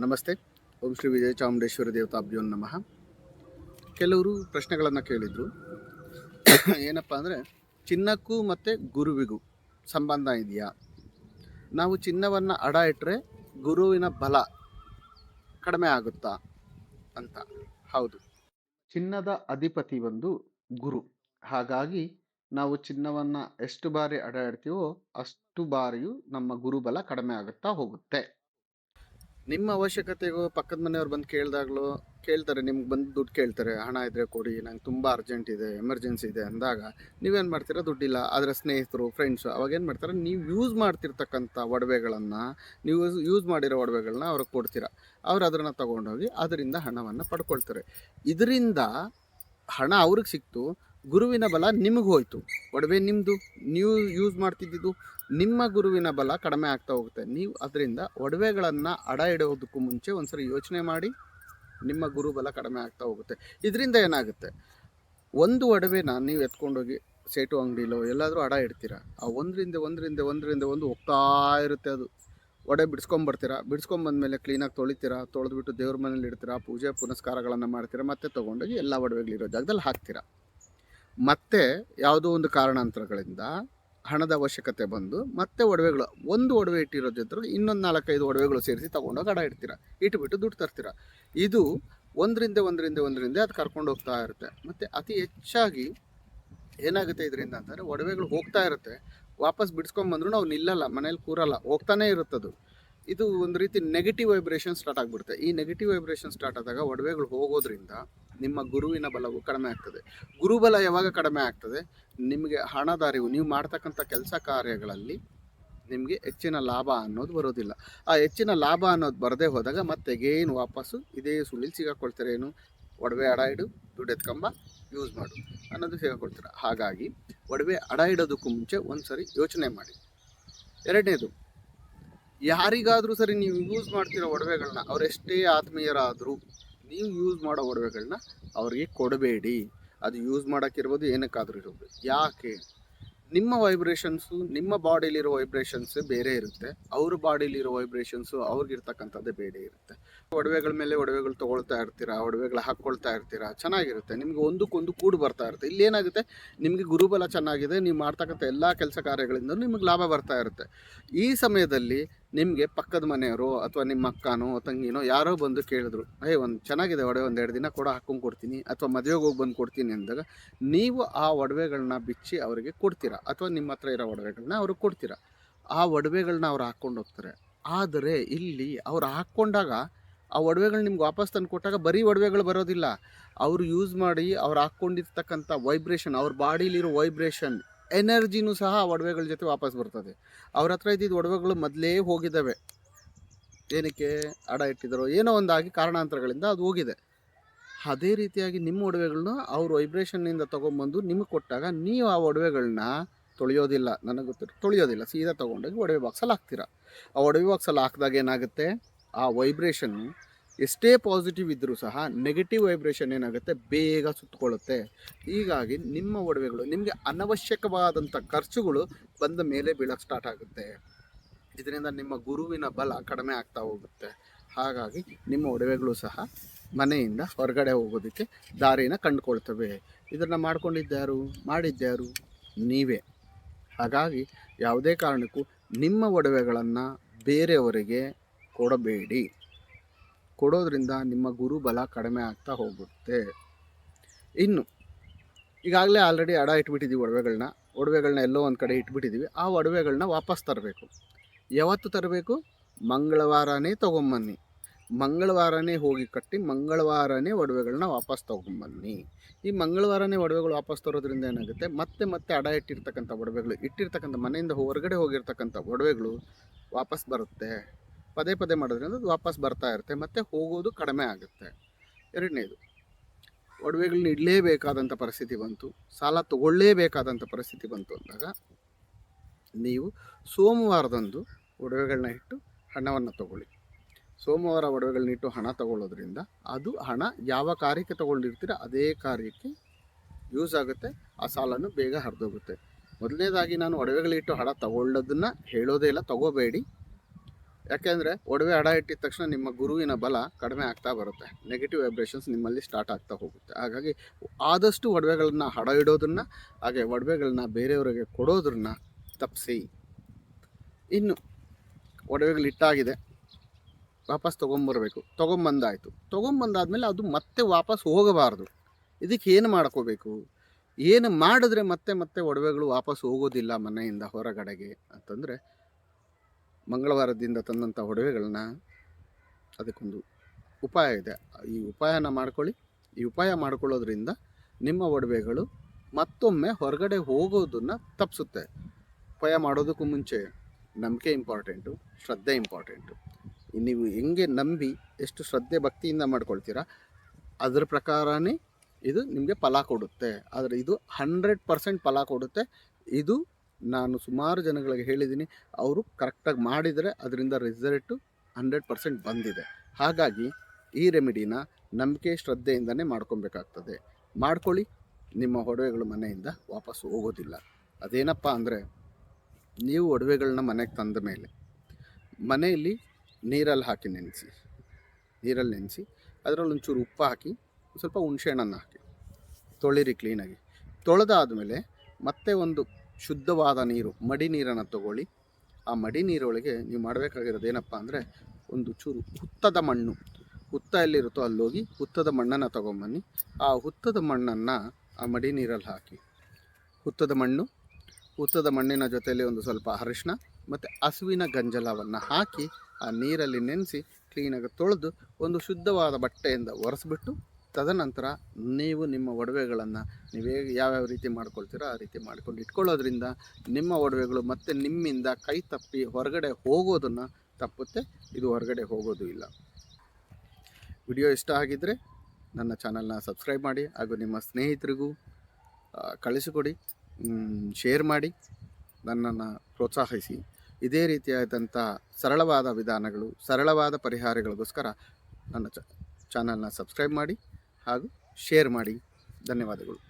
ನಮಸ್ತೆ. ಓಂ ಶ್ರೀ ವಿಜಯ ಚಾಮುಂಡೇಶ್ವರಿ ದೇವತಾಭ್ಯೋ ನಮಃ. ಕೆಲವರು ಪ್ರಶ್ನೆಗಳನ್ನು ಕೇಳಿದರು. ಏನಪ್ಪ ಅಂದರೆ, ಚಿನ್ನಕ್ಕೂ ಮತ್ತು ಗುರುವಿಗೂ ಸಂಬಂಧ ಇದೆಯಾ? ನಾವು ಚಿನ್ನವನ್ನು ಅಡ ಇಟ್ಟರೆ ಗುರುವಿನ ಬಲ ಕಡಿಮೆ ಆಗುತ್ತಾ ಅಂತ. ಹೌದು. ಚಿನ್ನದ ಅಧಿಪತಿ ಒಂದು ಗುರು. ಹಾಗಾಗಿ ನಾವು ಚಿನ್ನವನ್ನು ಎಷ್ಟು ಬಾರಿ ಅಡ ಇಡ್ತೀವೋ ಅಷ್ಟು ಬಾರಿಯೂ ನಮ್ಮ ಗುರುಬಲ ಕಡಿಮೆ ಆಗುತ್ತಾ ಹೋಗುತ್ತೆ. ನಿಮ್ಮ ಅವಶ್ಯಕತೆಗೂ ಪಕ್ಕದ ಮನೆಯವ್ರು ಬಂದು ಕೇಳಿದಾಗಲೂ ಕೇಳ್ತಾರೆ, ನಿಮ್ಗೆ ಬಂದು ದುಡ್ಡು ಕೇಳ್ತಾರೆ, ಹಣ ಇದ್ದರೆ ಕೊಡಿ, ನಂಗೆ ತುಂಬ ಅರ್ಜೆಂಟ್ ಇದೆ ಎಮರ್ಜೆನ್ಸಿ ಇದೆ ಅಂದಾಗ ನೀವೇನು ಮಾಡ್ತೀರಾ? ದುಡ್ಡಿಲ್ಲ. ಆದರೆ ಸ್ನೇಹಿತರು ಫ್ರೆಂಡ್ಸು ಅವಾಗ ಏನು ಮಾಡ್ತಾರೆ? ನೀವು ಯೂಸ್ ಮಾಡ್ತಿರ್ತಕ್ಕಂಥ ಒಡವೆಗಳನ್ನು, ನೀವು ಯೂಸ್ ಮಾಡಿರೋ ಒಡವೆಗಳನ್ನ ಅವ್ರಿಗೆ ಕೊಡ್ತೀರಾ. ಅವ್ರು ಅದನ್ನು ತೊಗೊಂಡೋಗಿ ಅದರಿಂದ ಹಣವನ್ನು ಪಡ್ಕೊಳ್ತಾರೆ. ಇದರಿಂದ ಹಣ ಅವ್ರಿಗೆ ಸಿಕ್ತು ಗುರುವಿನ ಬಲ ನಿಮಗೆ ಹೋಯ್ತು. ಒಡವೆ ನಿಮ್ಮದು ನೀವು ಯೂಸ್ ಮಾಡ್ತಿದ್ದಿದ್ದು ನಿಮ್ಮ ಗುರುವಿನ ಬಲ ಕಡಿಮೆ ಆಗ್ತಾ ಹೋಗುತ್ತೆ. ನೀವು ಅದರಿಂದ ಒಡವೆಗಳನ್ನು ಅಡ ಇಡೋದಕ್ಕೂ ಮುಂಚೆ ಒಂದ್ಸರಿ ಯೋಚನೆ ಮಾಡಿ ನಿಮ್ಮ ಗುರುಬಲ ಕಡಿಮೆ ಆಗ್ತಾ ಹೋಗುತ್ತೆ. ಇದರಿಂದ ಏನಾಗುತ್ತೆ? ಒಂದು ಒಡವೆನ ನೀವು ಎತ್ಕೊಂಡೋಗಿ ಸೇಟು ಅಂಗಡಿಲೋ ಎಲ್ಲಾದರೂ ಅಡ ಇಡ್ತೀರಾ? ಆ ಒಂದರಿಂದ ಒಂದರಿಂದ ಒಂದರಿಂದ ಒಂದು ಹೋಗ್ತಾ ಇರುತ್ತೆ ಅದು. ಒಡೆ ಬಿಡಿಸ್ಕೊಂಬರ್ತೀರಾ ಬಿಡಿಸ್ಕೊಂಬಂದ್ಮೇಲೆ ಕ್ಲೀನಾಗಿ ತೊಳಿತೀರಾ? ತೊಳೆದ್ಬಿಟ್ಟು ದೇವ್ರ ಮನೇಲಿ ಇಡ್ತೀರಾ? ಪೂಜೆ ಪುನಸ್ಕಾರಗಳನ್ನು ಮಾಡ್ತೀರಾ? ಮತ್ತೆ ತೊಗೊಂಡೋಗಿ ಎಲ್ಲ ಒಡವೆಗಳಿರೋ ಜಾಗದಲ್ಲಿ ಹಾಕ್ತೀರಾ? ಮತ್ತೆ ಯಾವುದೋ ಒಂದು ಕಾರಣಾಂತರಗಳಿಂದ ಹಣದ ಅವಶ್ಯಕತೆ ಬಂದು ಮತ್ತೆ ಒಡವೆಗಳು, ಒಂದು ಒಡವೆ ಇಟ್ಟಿರೋ ಜೊತೆ ಇನ್ನೊಂದು ನಾಲ್ಕೈದು ಒಡವೆಗಳು ಸೇರಿಸಿ ತಗೊಂಡೋಗಿ ಅಡ ಇಡ್ತೀರ, ಇಟ್ಬಿಟ್ಟು ದುಡ್ಡು ತರ್ತೀರ. ಇದು ಒಂದರಿಂದ ಒಂದರಿಂದ ಒಂದರಿಂದ ಅದು ಕರ್ಕೊಂಡು ಹೋಗ್ತಾ ಇರುತ್ತೆ. ಮತ್ತು ಅತಿ ಹೆಚ್ಚಾಗಿ ಏನಾಗುತ್ತೆ ಇದರಿಂದ ಅಂತಂದರೆ ಒಡವೆಗಳು ಹೋಗ್ತಾ ಇರುತ್ತೆ, ವಾಪಸ್ ಬಿಡಿಸ್ಕೊಂಬಂದ್ರು ನಾವು ನಿಲ್ಲಲ್ಲ, ಮನೇಲಿ ಕೂರಲ್ಲ, ಹೋಗ್ತಾನೆ ಇರುತ್ತದು. ಇದು ಒಂದು ರೀತಿ ನೆಗೆಟಿವ್ ವೈಬ್ರೇಷನ್ ಸ್ಟಾರ್ಟ್ ಆಗಿಬಿಡುತ್ತೆ. ಈ ನೆಗೆಟಿವ್ ವೈಬ್ರೇಷನ್ ಸ್ಟಾರ್ಟ್ ಆದಾಗ ಒಡವೆಗಳು ಹೋಗೋದ್ರಿಂದ ನಿಮ್ಮ ಗುರುವಿನ ಬಲವು ಕಡಿಮೆ ಆಗ್ತದೆ. ಗುರುಬಲ ಯಾವಾಗ ಕಡಿಮೆ ಆಗ್ತದೆ? ನಿಮಗೆ ಹಣದ ಅರಿವು ನೀವು ಮಾಡ್ತಕ್ಕಂಥ ಕೆಲಸ ಕಾರ್ಯಗಳಲ್ಲಿ ನಿಮಗೆ ಹೆಚ್ಚಿನ ಲಾಭ ಅನ್ನೋದು ಬರೋದಿಲ್ಲ. ಆ ಹೆಚ್ಚಿನ ಲಾಭ ಅನ್ನೋದು ಬರದೇ ಹೋದಾಗ ಮತ್ತೆ ಏನು ವಾಪಸ್ಸು ಇದೇ ಸುಳ್ಳಿಲ್ ಸಿಗಾಕೊಳ್ತಾರೆ ಏನು? ಒಡವೆ ಅಡ ಇಡು ದುಡ್ಡು ಎತ್ಕೊಂಬ ಯೂಸ್ ಮಾಡು ಅನ್ನೋದು ಸಿಗಾಕೊಳ್ತೀರ. ಹಾಗಾಗಿ ಒಡವೆ ಅಡ ಇಡೋದಕ್ಕೂ ಮುಂಚೆ ಒಂದು ಸರಿ ಯೋಚನೆ ಮಾಡಿ. ಎರಡನೇದು, ಯಾರಿಗಾದರೂ ಸರಿ ನೀವು ಯೂಸ್ ಮಾಡ್ತಿರೋ ಒಡವೆಗಳನ್ನ ಅವರೆಷ್ಟೇ ಆತ್ಮೀಯರಾದರೂ ನೀವು ಯೂಸ್ ಮಾಡೋ ಒಡವೆಗಳನ್ನ ಅವ್ರಿಗೆ ಕೊಡಬೇಡಿ. ಅದು ಯೂಸ್ ಮಾಡೋಕ್ಕಿರ್ಬೋದು ಏನಕ್ಕಾದರೂ ಇರ್ಬೋದು. ಯಾಕೆ? ನಿಮ್ಮ ವೈಬ್ರೇಷನ್ಸು ನಿಮ್ಮ ಬಾಡಿಲಿರೋ ವೈಬ್ರೇಷನ್ಸ್ ಬೇರೆ ಇರುತ್ತೆ. ಅವ್ರ ಬಾಡಿಲಿರೋ ವೈಬ್ರೇಷನ್ಸು ಅವ್ರಿಗಿರ್ತಕ್ಕಂಥದ್ದೇ ಬೇರೆ ಇರುತ್ತೆ. ಒಡವೆಗಳ ಮೇಲೆ ಒಡವೆಗಳು ತೊಗೊಳ್ತಾ ಇರ್ತೀರಾ, ಒಡವೆಗಳು ಹಾಕ್ಕೊಳ್ತಾ ಇರ್ತೀರಾ, ಚೆನ್ನಾಗಿರುತ್ತೆ. ನಿಮಗೆ ಒಂದಕ್ಕೊಂದು ಕೂಡು ಬರ್ತಾ ಇರುತ್ತೆ. ಇಲ್ಲಿ ಏನಾಗುತ್ತೆ, ನಿಮಗೆ ಗುರುಬಲ ಚೆನ್ನಾಗಿದೆ, ನೀವು ಮಾಡ್ತಕ್ಕಂಥ ಎಲ್ಲ ಕೆಲಸ ಕಾರ್ಯಗಳಿಂದ ನಿಮಗೆ ಲಾಭ ಬರ್ತಾ ಇರುತ್ತೆ. ಈ ಸಮಯದಲ್ಲಿ ನಿಮಗೆ ಪಕ್ಕದ ಮನೆಯವರು ಅಥವಾ ನಿಮ್ಮ ಅಕ್ಕನೋ, ತಂಗಿನೋ ಯಾರೋ ಬಂದು ಕೇಳಿದ್ರು ಏಯ್ ಒಂದು ಚೆನ್ನಾಗಿದೆ ಒಡವೆ, ಒಂದು ಎರಡು ದಿನ ಕೂಡ ಹಾಕೊಂಡು ಕೊಡ್ತೀನಿ, ಅಥವಾ ಮದುವೆಗೆ ಹೋಗಿ ಬಂದು ಕೊಡ್ತೀನಿ ಅಂದಾಗ, ನೀವು ಆ ಒಡವೆಗಳನ್ನ ಬಿಚ್ಚಿ ಅವರಿಗೆ ಕೊಡ್ತೀರಾ, ಅಥವಾ ನಿಮ್ಮ ಹತ್ರ ಇರೋ ಒಡವೆಗಳನ್ನ ಅವ್ರಿಗೆ ಕೊಡ್ತೀರಾ? ಆ ಒಡವೆಗಳನ್ನ ಅವ್ರು ಹಾಕ್ಕೊಂಡು ಹೋಗ್ತಾರೆ. ಆದರೆ ಇಲ್ಲಿ ಅವ್ರು ಹಾಕ್ಕೊಂಡಾಗ ಆ ಒಡವೆಗಳು ನಿಮ್ಗೆ ವಾಪಸ್ ತಂದು ಕೊಟ್ಟಾಗ ಬರೀ ಒಡವೆಗಳು ಬರೋದಿಲ್ಲ. ಅವರು ಯೂಸ್ ಮಾಡಿ ಅವ್ರು ಹಾಕ್ಕೊಂಡಿರ್ತಕ್ಕಂಥ ವೈಬ್ರೇಷನ್ ಅವ್ರ ಬಾಡಿಲಿರೋ ವೈಬ್ರೇಷನ್ ಎನರ್ಜಿನೂ ಸಹ ಆ ಒಡವೆಗಳ ಜೊತೆ ವಾಪಸ್ ಬರ್ತದೆ. ಅವ್ರ ಹತ್ರ ಇದ್ದಿದ್ದು ಒಡವೆಗಳು ಮೊದಲೇ ಹೋಗಿದ್ದಾವೆ. ಏನಕ್ಕೆ? ಅಡ ಇಟ್ಟಿದ್ದಾರೋ ಏನೋ ಒಂದಾಗಿ ಕಾರಣಾಂತರಗಳಿಂದ ಅದು ಹೋಗಿದೆ. ಅದೇ ರೀತಿಯಾಗಿ ನಿಮ್ಮ ಒಡವೆಗಳನ್ನ ಅವ್ರ ವೈಬ್ರೇಷನ್ನಿಂದ ತೊಗೊಂಬಂದು ನಿಮಗೆ ಕೊಟ್ಟಾಗ ನೀವು ಆ ಒಡವೆಗಳನ್ನ ತೊಳೆಯೋದಿಲ್ಲ. ನನಗೆ ಗೊತ್ತಿರೋ ತೊಳೆಯೋದಿಲ್ಲ. ಸೀದಾ ತೊಗೊಂಡೋಗಿ ಒಡವೆ ಬಾಕ್ಸಲ್ಲಿ ಹಾಕ್ತೀರ. ಆ ಒಡವೆ ಬಾಕ್ಸಲ್ಲಿ ಹಾಕಿದಾಗ ಏನಾಗುತ್ತೆ? ಆ ವೈಬ್ರೇಷನ್ನು ಎಷ್ಟೇ ಪಾಸಿಟಿವ್ ಇದ್ದರೂ ಸಹ ನೆಗೆಟಿವ್ ವೈಬ್ರೇಷನ್ ಏನಾಗುತ್ತೆ? ಬೇಗ ಸುತ್ತಕೊಳ್ಳುತ್ತೆ ಹೀಗಾಗಿ ನಿಮ್ಮ ಒಡವೆಗಳು, ನಿಮಗೆ ಅನವಶ್ಯಕವಾದಂಥ ಖರ್ಚುಗಳು ಬಂದ ಮೇಲೆ ಬೀಳಕ್ಕೆ ಸ್ಟಾರ್ಟ್ ಆಗುತ್ತೆ. ಇದರಿಂದ ನಿಮ್ಮ ಗುರುವಿನ ಬಲ ಕಡಿಮೆ ಆಗ್ತಾ ಹೋಗುತ್ತೆ. ಹಾಗಾಗಿ ನಿಮ್ಮ ಒಡವೆಗಳು ಸಹ ಮನೆಯಿಂದ ಹೊರಗಡೆ ಹೋಗೋದಕ್ಕೆ ದಾರಿನ ಕಂಡುಕೊಳ್ತವೆ. ಇದನ್ನು ಮಾಡ್ಕೊಂಡಿದ್ದ್ಯಾರು? ಮಾಡಿದ್ದಾರು ನೀವೇ. ಹಾಗಾಗಿ ಯಾವುದೇ ಕಾರಣಕ್ಕೂ ನಿಮ್ಮ ಒಡವೆಗಳನ್ನು ಬೇರೆಯವರಿಗೆ ಕೊಡಬೇಡಿ. ಕೊಡೋದ್ರಿಂದ ನಿಮ್ಮ ಗುರುಬಲ ಕಡಿಮೆ ಆಗ್ತಾ ಹೋಗುತ್ತೆ. ಇನ್ನು, ಈಗಾಗಲೇ ಆಲ್ರೆಡಿ ಅಡ ಇಟ್ಬಿಟ್ಟಿದ್ದೀವಿ ಒಡವೆಗಳನ್ನ ಒಡವೆಗಳನ್ನ ಎಲ್ಲೋ ಒಂದು ಕಡೆ ಇಟ್ಬಿಟ್ಟಿದ್ದೀವಿ ಆ ಒಡವೆಗಳನ್ನ ವಾಪಸ್ ತರಬೇಕು. ಯಾವತ್ತು ತರಬೇಕು? ಮಂಗಳವಾರನೇ ತೊಗೊಂಬನ್ನಿ. ಮಂಗಳವಾರನೇ ಹೋಗಿ ಕಟ್ಟಿ ಮಂಗಳವಾರನೇ ಒಡವೆಗಳನ್ನ ವಾಪಸ್ ತೊಗೊಂಬನ್ನಿ. ಈ ಮಂಗಳವಾರನೇ ಒಡವೆಗಳು ವಾಪಸ್ ತರೋದ್ರಿಂದ ಏನಾಗುತ್ತೆ? ಮತ್ತೆ ಮತ್ತೆ ಅಡ ಇಟ್ಟಿರ್ತಕ್ಕಂಥ ಒಡವೆಗಳು, ಇಟ್ಟಿರ್ತಕ್ಕಂಥ ಮನೆಯಿಂದ ಹೊರಗಡೆ ಹೋಗಿರ್ತಕ್ಕಂಥ ಒಡವೆಗಳು ವಾಪಸ್ ಬರುತ್ತೆ. ಪದೇ ಪದೇ ಮಾಡೋದ್ರಿಂದ ಅದು ವಾಪಸ್ ಬರ್ತಾ ಇರುತ್ತೆ, ಮತ್ತು ಹೋಗೋದು ಕಡಿಮೆ ಆಗುತ್ತೆ. ಎರಡನೇದು, ಒಡವೆಗಳನ್ನ ಇಡಲೇಬೇಕಾದಂಥ ಪರಿಸ್ಥಿತಿ ಬಂತು, ಸಾಲ ತಗೊಳ್ಳೇಬೇಕಾದಂಥ ಪರಿಸ್ಥಿತಿ ಬಂತು ಅಂದಾಗ, ನೀವು ಸೋಮವಾರದಂದು ಒಡವೆಗಳನ್ನ ಇಟ್ಟು ಹಣವನ್ನು ತಗೊಳ್ಳಿ. ಸೋಮವಾರ ಒಡವೆಗಳನ್ನ ಇಟ್ಟು ಹಣ ತಗೊಳ್ಳೋದ್ರಿಂದ ಅದು ಹಣ ಯಾವ ಕಾರ್ಯಕ್ಕೆ ತಗೊಂಡಿರ್ತೀರ ಅದೇ ಕಾರ್ಯಕ್ಕೆ ಯೂಸ್ ಆಗುತ್ತೆ, ಆ ಸಾಲನು ಬೇಗ ಹರಿದೋಗುತ್ತೆ. ಮೊದಲನೇದಾಗಿ ನಾನು ಒಡವೆಗಳಿಟ್ಟು ಹಣ ತಗೊಳ್ಳೋದನ್ನು ಹೇಳೋದೇ ಇಲ್ಲ, ತಗೋಬೇಡಿ. ಯಾಕೆಂದರೆ ಒಡವೆ ಅಡ ಇಟ್ಟಿದ ತಕ್ಷಣ ನಿಮ್ಮ ಗುರುವಿನ ಬಲ ಕಡಿಮೆ ಆಗ್ತಾ ಬರುತ್ತೆ. ನೆಗೆಟಿವ್ ವೈಬ್ರೇಷನ್ಸ್ ನಿಮ್ಮಲ್ಲಿ ಸ್ಟಾರ್ಟ್ ಆಗ್ತಾ ಹೋಗುತ್ತೆ. ಹಾಗಾಗಿ ಆದಷ್ಟು ಒಡವೆಗಳನ್ನ ಹಡ ಇಡೋದನ್ನು, ಹಾಗೆ ಒಡವೆಗಳನ್ನ ಬೇರೆಯವರಿಗೆ ಕೊಡೋದ್ರನ್ನ ತಪ್ಪಿಸಿ. ಇನ್ನು ಒಡವೆಗಳು ಇಟ್ಟಾಗಿದೆ ವಾಪಸ್ ತೊಗೊಂಬರ್ಬೇಕು. ತೊಗೊಂಬಂದಾಯಿತು. ತೊಗೊಂಬಂದಾದ್ಮೇಲೆ ಅದು ಮತ್ತೆ ವಾಪಸ್ ಹೋಗಬಾರ್ದು. ಇದಕ್ಕೆ ಏನು ಮಾಡ್ಕೋಬೇಕು? ಏನು ಮಾಡಿದ್ರೆ ಮತ್ತೆ ಮತ್ತೆ ಒಡವೆಗಳು ವಾಪಸ್ ಹೋಗೋದಿಲ್ಲ ಮನೆಯಿಂದ ಹೊರಗಡೆಗೆ ಅಂತಂದರೆ ಮಂಗಳವಾರದಿಂದ ತಂದಂಥ ಒಡವೆಗಳನ್ನ ಅದಕ್ಕೊಂದು ಉಪಾಯ ಇದೆ. ಈ ಉಪಾಯನ ಮಾಡ್ಕೊಳ್ಳಿ. ಈ ಉಪಾಯ ಮಾಡ್ಕೊಳ್ಳೋದ್ರಿಂದ ನಿಮ್ಮ ಒಡವೆಗಳು ಮತ್ತೊಮ್ಮೆ ಹೊರಗಡೆ ಹೋಗೋದನ್ನು ತಪ್ಪಿಸುತ್ತೆ ಉಪಾಯ ಮಾಡೋದಕ್ಕೂ ಮುಂಚೆ ನಂಬಿಕೆ ಇಂಪಾರ್ಟೆಂಟು, ಶ್ರದ್ಧೆ ಇಂಪಾರ್ಟೆಂಟು. ನೀವು ಹೆಂಗೆ ನಂಬಿ ಎಷ್ಟು ಶ್ರದ್ಧೆ ಭಕ್ತಿಯಿಂದ ಮಾಡ್ಕೊಳ್ತೀರಾ, ಅದರ ಪ್ರಕಾರನೇ ಇದು ನಿಮಗೆ ಫಲ ಕೊಡುತ್ತೆ. ಆದರೆ ಇದು ಹಂಡ್ರೆಡ್ ಪರ್ಸೆಂಟ್ ಫಲ ಕೊಡುತ್ತೆ. ಇದು ನಾನು ಸುಮಾರು ಜನಗಳಿಗೆ ಹೇಳಿದ್ದೀನಿ, ಅವರು ಕರೆಕ್ಟಾಗಿ ಮಾಡಿದರೆ ಅದರಿಂದ ರಿಸಲ್ಟು ಹಂಡ್ರೆಡ್ ಪರ್ಸೆಂಟ್ ಬಂದಿದೆ. ಹಾಗಾಗಿ ಈ ರೆಮಿಡಿನ ನಂಬಿಕೆ, ಶ್ರದ್ಧೆಯಿಂದನೇ ಮಾಡ್ಕೊಬೇಕಾಗ್ತದೆ. ಮಾಡ್ಕೊಳ್ಳಿ, ನಿಮ್ಮ ಒಡವೆಗಳು ಮನೆಯಿಂದ ವಾಪಸ್ ಹೋಗೋದಿಲ್ಲ. ಅದೇನಪ್ಪ ಅಂದರೆ, ನೀವು ಒಡವೆಗಳನ್ನ ಮನೆಗೆ ತಂದ ಮೇಲೆ ಮನೆಯಲ್ಲಿ ನೀರಲ್ಲಿ ಹಾಕಿ ನೆನೆಸಿ, ನೀರಲ್ಲಿ ನೆನೆಸಿ ಅದರಲ್ಲಿ ಒಂಚೂರು ಉಪ್ಪು ಹಾಕಿ ಸ್ವಲ್ಪ ಹುಣಸೆಹಣ್ಣನ್ನು ಹಾಕಿ ತೊಳಿರಿ ಕ್ಲೀನಾಗಿ ತೊಳೆದಾದಮೇಲೆ ಮತ್ತೆ ಒಂದು ಶುದ್ಧವಾದ ನೀರು, ಮಡಿ ನೀರನ್ನು ತಗೊಳ್ಳಿ. ಆ ಮಡಿ ನೀರೊಳಗೆ ನೀವು ಮಾಡಬೇಕಾಗಿರೋದು ಏನಪ್ಪ ಅಂದರೆ ಒಂದು ಚೂರು ಹುತ್ತದ ಮಣ್ಣು. ಹುತ್ತ ಎಲ್ಲಿರುತ್ತೋ ಅಲ್ಲೋಗಿ ಹುತ್ತದ ಮಣ್ಣನ್ನು ತೊಗೊಂಬನ್ನಿ. ಆ ಹುತ್ತದ ಮಣ್ಣನ್ನು ಆ ಮಡಿ ನೀರಲ್ಲಿ ಹಾಕಿ. ಹುತ್ತದ ಮಣ್ಣು, ಹುತ್ತದ ಮಣ್ಣಿನ ಜೊತೆಯಲ್ಲಿ ಒಂದು ಸ್ವಲ್ಪ ಅರಿಶಿನ ಮತ್ತು ಹಸುವಿನ ಗಂಜಲವನ್ನು ಹಾಕಿ ಆ ನೀರಲ್ಲಿ ನೆನೆಸಿ ಕ್ಲೀನಾಗಿ ತೊಳೆದು ಒಂದು ಶುದ್ಧವಾದ ಬಟ್ಟೆಯಿಂದ ಒರೆಸ್ಬಿಟ್ಟು ತದನಂತರ ನೀವು ನಿಮ್ಮ ಒಡವೆಗಳನ್ನು ನೀವು ಯಾವ್ಯಾವ ರೀತಿ ಮಾಡ್ಕೊಳ್ತೀರೋ ಆ ರೀತಿ ಮಾಡ್ಕೊಂಡು ಇಟ್ಕೊಳ್ಳೋದ್ರಿಂದ ನಿಮ್ಮ ಒಡವೆಗಳು ಮತ್ತೆ ನಿಮ್ಮಿಂದ ಕೈ ತಪ್ಪಿ ಹೊರಗಡೆ ಹೋಗೋದನ್ನು ತಪ್ಪುತ್ತೆ, ಇದು ಹೊರಗಡೆ ಹೋಗೋದು ಇಲ್ಲ. ವಿಡಿಯೋ ಇಷ್ಟ ಆಗಿದ್ದರೆ ನನ್ನ ಚಾನಲ್ನ ಸಬ್ಸ್ಕ್ರೈಬ್ ಮಾಡಿ ಹಾಗೂ ನಿಮ್ಮ ಸ್ನೇಹಿತರಿಗೂ ಕಳಿಸಿಕೊಡಿ ಶೇರ್ ಮಾಡಿ, ನನ್ನನ್ನು ಪ್ರೋತ್ಸಾಹಿಸಿ. ಇದೇ ರೀತಿಯಾದಂಥ ಸರಳವಾದ ವಿಧಾನಗಳು, ಸರಳವಾದ ಪರಿಹಾರಗಳಿಗೋಸ್ಕರ ನನ್ನ ಚಾನಲ್ನ ಸಬ್ಸ್ಕ್ರೈಬ್ ಮಾಡಿ. ಹಾಗೂ ಶೇರ್ ಮಾಡಿ. ಧನ್ಯವಾದಗಳು.